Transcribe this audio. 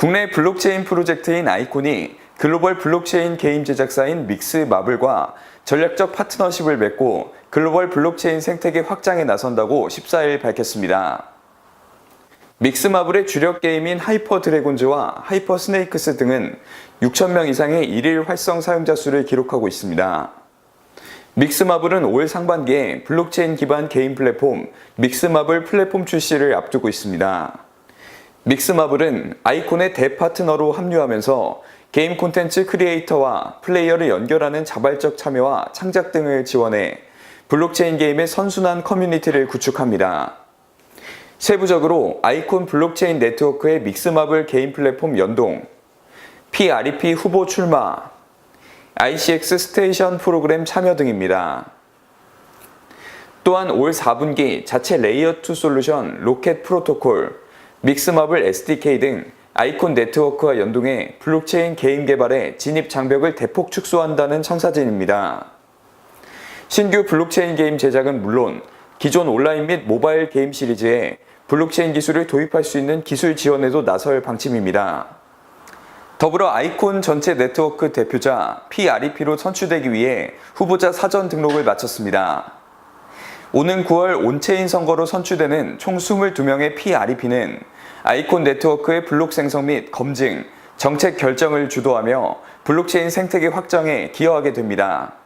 국내 블록체인 프로젝트인 아이콘이 글로벌 블록체인 게임 제작사인 믹스 마블과 전략적 파트너십을 맺고 글로벌 블록체인 생태계 확장에 나선다고 14일 밝혔습니다. 믹스마블의 주력 게임인 하이퍼 드래곤즈와 하이퍼 스네이크스 등은 6,000명 이상의 일일 활성 사용자 수를 기록하고 있습니다. 믹스마블은 올 상반기에 블록체인 기반 게임 플랫폼 믹스마블 플랫폼 출시를 앞두고 있습니다. 믹스마블은 아이콘의 대파트너로 합류하면서 게임 콘텐츠 크리에이터와 플레이어를 연결하는 자발적 참여와 창작 등을 지원해 블록체인 게임의 선순환 커뮤니티를 구축합니다. 세부적으로 아이콘 블록체인 네트워크의 믹스마블 게임 플랫폼 연동, PREP 후보 출마, ICX 스테이션 프로그램 참여 등입니다. 또한 올 4분기 자체 레이어2 솔루션 로켓 프로토콜, 믹스마블 SDK 등 아이콘 네트워크와 연동해 블록체인 게임 개발에 진입 장벽을 대폭 축소한다는 청사진입니다. 신규 블록체인 게임 제작은 물론 기존 온라인 및 모바일 게임 시리즈에 블록체인 기술을 도입할 수 있는 기술 지원에도 나설 방침입니다. 더불어 아이콘 전체 네트워크 대표자 PREP로 선출되기 위해 후보자 사전 등록을 마쳤습니다. 오는 9월 온체인 선거로 선출되는 총 22명의 PREP는 아이콘 네트워크의 블록 생성 및 검증, 정책 결정을 주도하며 블록체인 생태계 확장에 기여하게 됩니다.